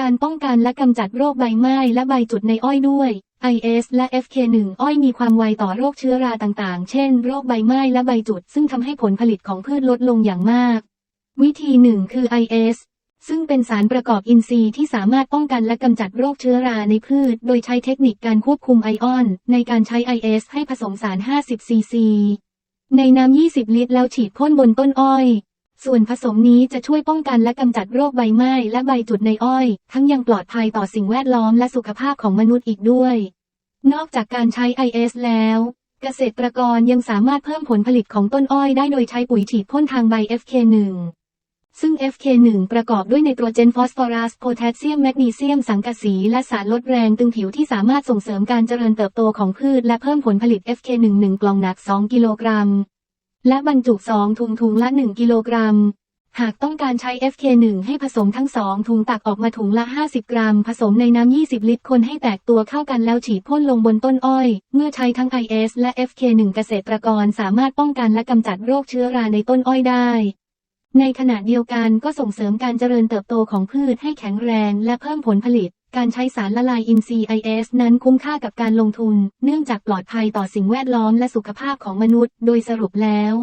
การป้องกันและกำจัดโรคใบไม้และใบจุดในอ้อยด้วย IS และ FK1 อ้อยมีความไวต่อโรคเชื้อราต่างๆ เช่น โรคใบไม้และใบจุด ซึ่งทำให้ผลผลิตของพืชลดลงอย่างมาก วิธีหนึ่งคือ IS ซึ่งเป็นสารประกอบอินทรีย์ที่สามารถป้องกันและกำจัดโรคเชื้อราในพืช โดยใช้เทคนิคการควบคุมไอออน ในการใช้ IS ให้ผสมสาร 50ซีซีในน้ำ 20 ลิตร แล้วฉีดพ่นบนต้นอ้อย ส่วนผสมนี้จะช่วยป้องกันและกำจัดโรคใบไม้และใบจุดในอ้อย ทั้งยังปลอดภัยต่อสิ่งแวดล้อมและสุขภาพของมนุษย์อีกด้วย นอกจากการใช้ IS แล้ว เกษตรกรยังสามารถเพิ่มผลผลิตของต้นอ้อยได้โดยใช้ปุ๋ยฉีดพ่นทางใบ FK1 ซึ่ง FK1 ประกอบด้วยไนโตรเจนฟอสฟอรัส โพแทสเซียม แมกนีเซียม สังกะสี และสารลดแรงตึงผิวที่สามารถส่งเสริมการเจริญเติบโตของพืช และเพิ่มผลผลิต FK1 1 กล่องหนัก 2 กิโลกรัม และบรรจุ2ถุงถุงละ 1 กิโลกรัม หากต้องการใช้ FK1 ให้ผสมทั้ง2ถุงตักออกมาถุงละ 50 กรัม ผสมในน้ำ 20 ลิตร คนให้แตกตัวเข้ากันแล้วฉีดพ่นลงบนต้นอ้อย เมื่อใช้ทั้ง IS และ FK1 เกษตรกรสามารถป้องกันและกำจัดโรคเชื้อราในต้นอ้อยได้ในขณะเดียวกันก็ส่งเสริมการเจริญเติบโตของพืชให้แข็งแรงและเพิ่มผลผลิต การใช้สารละลายอินทรีย์ IS นั้นคุ้มค่ากับการลงทุน เนื่องจากปลอดภัยต่อสิ่งแวดล้อมและสุขภาพของมนุษย์ โดยสรุปแล้ว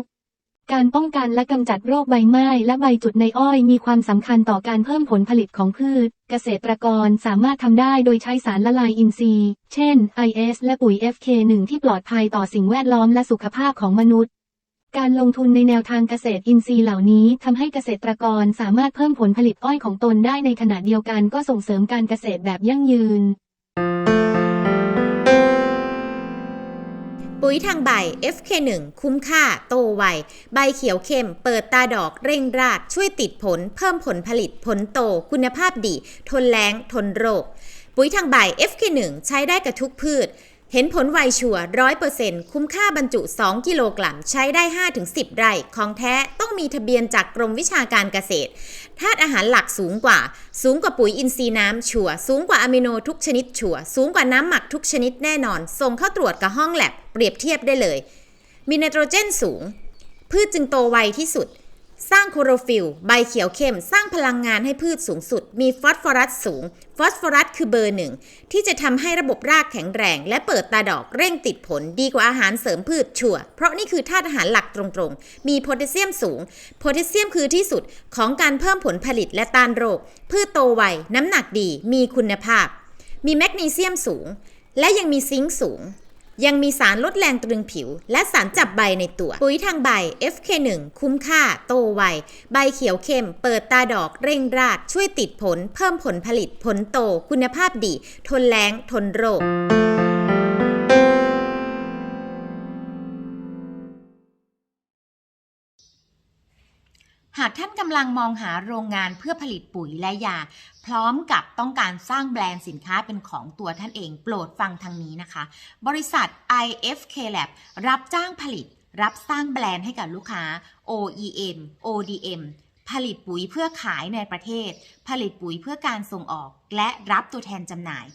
การป้องกันและกำจัดโรคใบไม้และใบจุดในอ้อยมีความสำคัญต่อการเพิ่มผลผลิตของพืช เกษตรกรสามารถทำได้โดยใช้สารละลายอินทรีย์ เช่น IS และปุ๋ย FK1 ที่ปลอดภัยต่อสิ่งแวดล้อมและสุขภาพของมนุษย์ การลงทุนในแนวทางเกษตรอินทรีย์เหล่านี้ทำให้เกษตรกรสามารถเพิ่มผลผลิตอ้อยของตนได้ในขณะเดียวกันก็ส่งเสริมการเกษตรแบบยั่งยืน ปุ๋ยทางใบ FK1 คุ้มค่า โตไว ใบเขียวเข้ม เปิดตาดอกเร่งราดช่วยติดผล เพิ่มผลผลิตผลโต คุณภาพดี ทนแล้งทนโรค ปุ๋ยทางใบ FK1 ใช้ได้กับทุกพืช เห็นผลไวชัวร้อยเปอร์เซ็นต์คุ้มค่าบรรจุ 2 กิโลกรัม ใช้ได้ 5-10 ไร่ ของแท้ต้องมีทะเบียนจากกรมวิชาการเกษตรธาตุอาหารหลักสูงกว่า สูงกว่าปุ๋ยอินทรีย์น้ำชัวสูงกว่าอะมิโนทุกชนิดชัวสูงกว่าน้ำหมักทุกชนิดแน่นอน ส่งเข้าตรวจกับห้องแลบเปรียบเทียบได้เลย มีไนโตรเจนสูง พืชจึงโตไวที่สุด สร้างโคโรฟิลใบเขียวเข้ม สร้างพลังงานให้พืชสูงสุด มีฟอสฟอรัสสูง ฟอสฟอรัสคือเบอร์หนึ่ง ที่จะทำให้ระบบรากแข็งแรง และเปิดตาดอกเร่งติดผลดีกว่าอาหารเสริมพืชชัวเพราะนี่คือธาตุอาหารหลักตรงๆ มีโพแทสเซียมสูง โพแทสเซียมคือที่สุดของการเพิ่มผลผลิตและต้านโรค พืชโตไว น้ำหนักดี มีคุณภาพ มีแมกนีเซียมสูง และยังมีซิงค์สูง ยังมีสารลดแรงตรึงผิว และสารจับใบในตัว ปุ๋ยทางใบ FK1 คุ้มค่า โตไว ใบเขียวเข้ม เปิดตาดอกเร่งราด ช่วยติดผล เพิ่มผลผลิตผลโต คุณภาพดี ทนแรงทนโรค หากท่านกำลังมองหาโรงงานเพื่อผลิตปุ๋ยและยา พร้อมกับต้องการสร้างแบรนด์สินค้าเป็นของตัวท่านเองโปรดฟังทางนี้นะคะ บริษัท IFK Lab รับจ้างผลิต รับสร้างแบรนด์ให้กับลูกค้า OEM ODM ผลิตปุ๋ยเพื่อขายในประเทศ ผลิตปุ๋ยเพื่อการส่งออก และรับตัวแทนจำหน่าย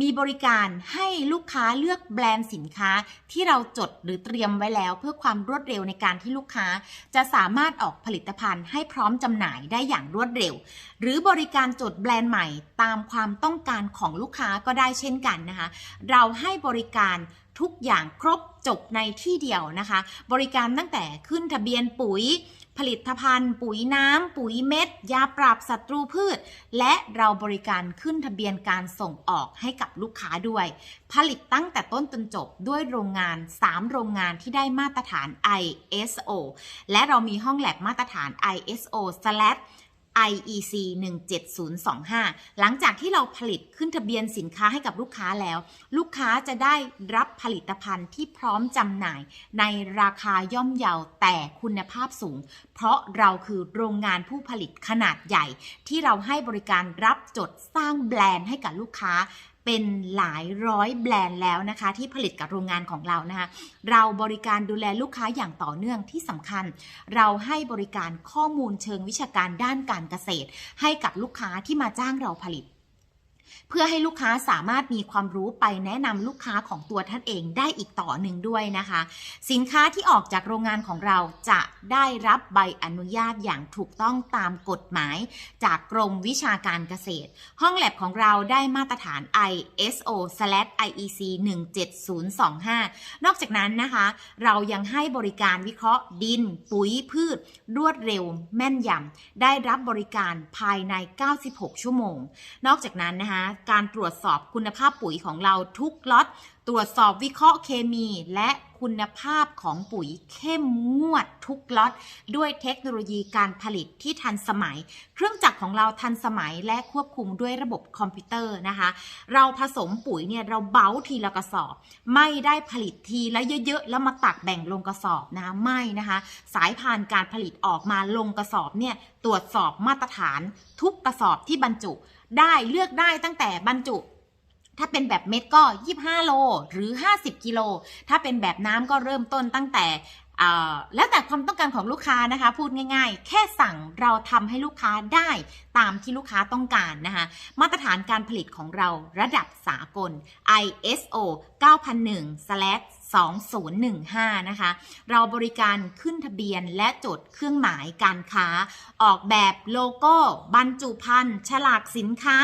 มีบริการให้ลูกค้าเลือกแบรนด์สินค้าที่เราจดหรือเตรียมไว้แล้ว เพื่อความรวดเร็วในการที่ลูกค้า จะสามารถออกผลิตภัณฑ์ให้พร้อมจำหน่ายได้อย่างรวดเร็ว หรือบริการจดแบรนด์ใหม่ตามความต้องการของลูกค้าก็ได้เช่นกันนะคะ เราให้บริการทุกอย่างครบจบในที่เดียวนะคะ บริการตั้งแต่ขึ้นทะเบียนปุ๋ย ผลิตภัณฑ์ ปุ๋ยน้ำ ปุ๋ยเม็ด ยาปราบศัตรูพืช และเราบริการขึ้นทะเบียนการส่งออกให้กับลูกค้าด้วย ผลิตตั้งแต่ต้นจนจบด้วยโรงงาน 3 โรงงานที่ได้มาตรฐาน ISO และเรามีห้องแลบมาตรฐาน ISO IEC 17025 หลังจากที่เราผลิตขึ้นทะเบียนสินค้าให้กับลูกค้าแล้ว ลูกค้าจะได้รับผลิตภัณฑ์ที่พร้อมจำหน่าย ในราคาย่อมเยาแต่คุณภาพสูง เพราะเราคือโรงงานผู้ผลิตขนาดใหญ่ ที่เราให้บริการรับจดสร้างแบรนด์ให้กับลูกค้า เป็นหลายร้อยแบรนด์แล้วนะคะ ที่ผลิตกับโรงงานของเรานะคะ เราบริการดูแลลูกค้าอย่างต่อเนื่องที่สำคัญ เราให้บริการข้อมูลเชิงวิชาการด้านการเกษตร ให้กับลูกค้าที่มาจ้างเราผลิต เพื่อให้ลูกค้าสามารถมีความรู้ไปแนะนำลูกค้าของตัวท่านเองได้อีกต่อหนึ่งด้วยนะคะ สินค้าที่ออกจากโรงงานของเราจะได้รับใบอนุญาตอย่างถูกต้องตามกฎหมาย จากกรมวิชาการเกษตร ห้องแลบของเราได้มาตรฐาน ISO/IEC 17025 นอกจากนั้นนะคะ เรายังให้บริการวิเคราะห์ดิน ปุ๋ยพืช รวดเร็ว แม่นยำได้รับบริการภายใน 96 ชั่วโมง นอกจากนั้นนะคะการตรวจสอบคุณภาพปุ๋ยของเราทุกล็อต ตรวจสอบวิเคราะห์เคมีและ คุณภาพของปุ๋ยเข้มงวดทุกล็อต ด้วยเทคโนโลยีการผลิตที่ทันสมัย เครื่องจักรของเราทันสมัยและควบคุมด้วยระบบคอมพิวเตอร์นะคะ เราผสมปุ๋ยเนี่ยเราเบ้าทีละกระสอบ ไม่ได้ผลิตทีละเยอะๆ แล้วมาตักแบ่งลงกระสอบนะคะไม่นะคะ สายพานการผลิตออกมาลงกระสอบเนี่ยตรวจสอบมาตรฐาน ทุกกระสอบที่บรรจุ ได้เลือกได้ตั้งแต่บรรจุ ถ้าเป็นแบบเม็ดก็ 25 โล หรือ 50 กิโล ถ้าเป็นแบบน้ำก็เริ่มต้นตั้งแต่ แล้วแต่ความต้องการของลูกค้านะคะ พูดง่าย ๆ แค่สั่งเราทำให้ลูกค้าได้ตามที่ลูกค้าต้องการนะคะมาตรฐานการผลิตของเราระดับสากล ISO 9001/2015 นะคะ เราบริการขึ้นทะเบียนและจดเครื่องหมายการค้า ออกแบบโลโก้ บรรจุภัณฑ์ ฉลากสินค้า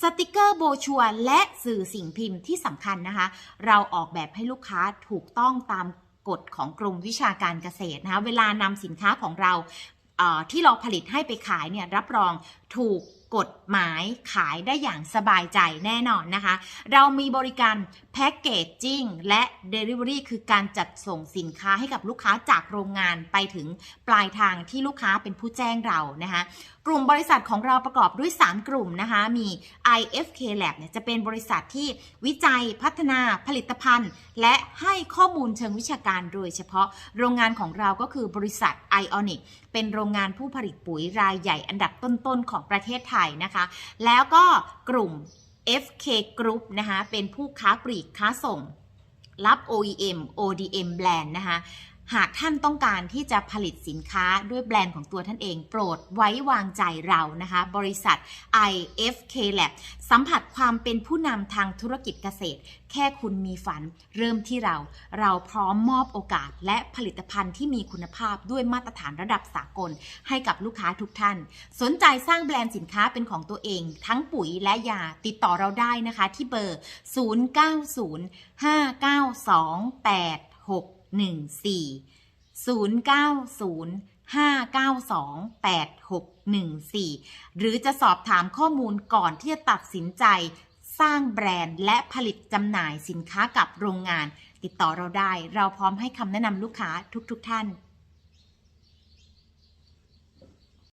สติกเกอร์โบชัวและสื่อสิ่งพิมพ์ที่สำคัญนะคะ เราออกแบบให้ลูกค้าถูกต้องตาม กฎของกรมวิชาการเกษตรนะคะเวลานำสินค้าของเราที่เราผลิตให้ไปขายเนี่ยรับรองถูก กฎหมายขายได้อย่างสบายใจแน่นอนนะคะ เรามีบริการแพ็กเกจจิ้งและ Delivery คือการจัดส่งสินค้าให้กับลูกค้าจากโรงงานไปถึงปลายทางที่ลูกค้าเป็นผู้แจ้งเรานะคะกลุ่มบริษัทของเราประกอบด้วย 3 กลุ่มนะคะ มี IFK Lab เนี่ยจะเป็นบริษัทที่วิจัยพัฒนาผลิตภัณฑ์ และให้ข้อมูลเชิงวิชาการโดยเฉพาะโรงงานของเราก็คือบริษัท Ionic เป็นโรงงานผู้ผลิตปุ๋ยรายใหญ่อันดับต้นๆของประเทศไทยนะคะ แล้วก็กลุ่ม FK Group นะคะ เป็นผู้ค้าปลีกค้าส่ง รับ OEM ODM แบรนด์นะคะ หากท่านต้องการที่จะผลิตสินค้าด้วยแบรนด์ของตัวท่านเอง โปรดไว้วางใจเรานะคะ บริษัท IFK Lab สัมผัสความเป็นผู้นำทางธุรกิจเกษตร แค่คุณมีฝันเริ่มที่เรา เราพร้อมมอบโอกาส และผลิตภัณฑ์ที่มีคุณภาพด้วยมาตรฐานระดับสากล ให้กับลูกค้าทุกท่าน สนใจสร้างแบรนด์สินค้าเป็นของตัวเอง ทั้งปุ๋ยและยาติดต่อเราได้นะคะที่เบอร์ 0905928614 0905928614หรือจะสอบถามข้อมูลก่อนที่จะตัดสินใจ สร้างแบรนด์และผลิตจำหน่ายสินค้ากับโรงงาน ติดต่อเราได้ เราพร้อมให้คำแนะนำลูกค้าทุกๆทท่าน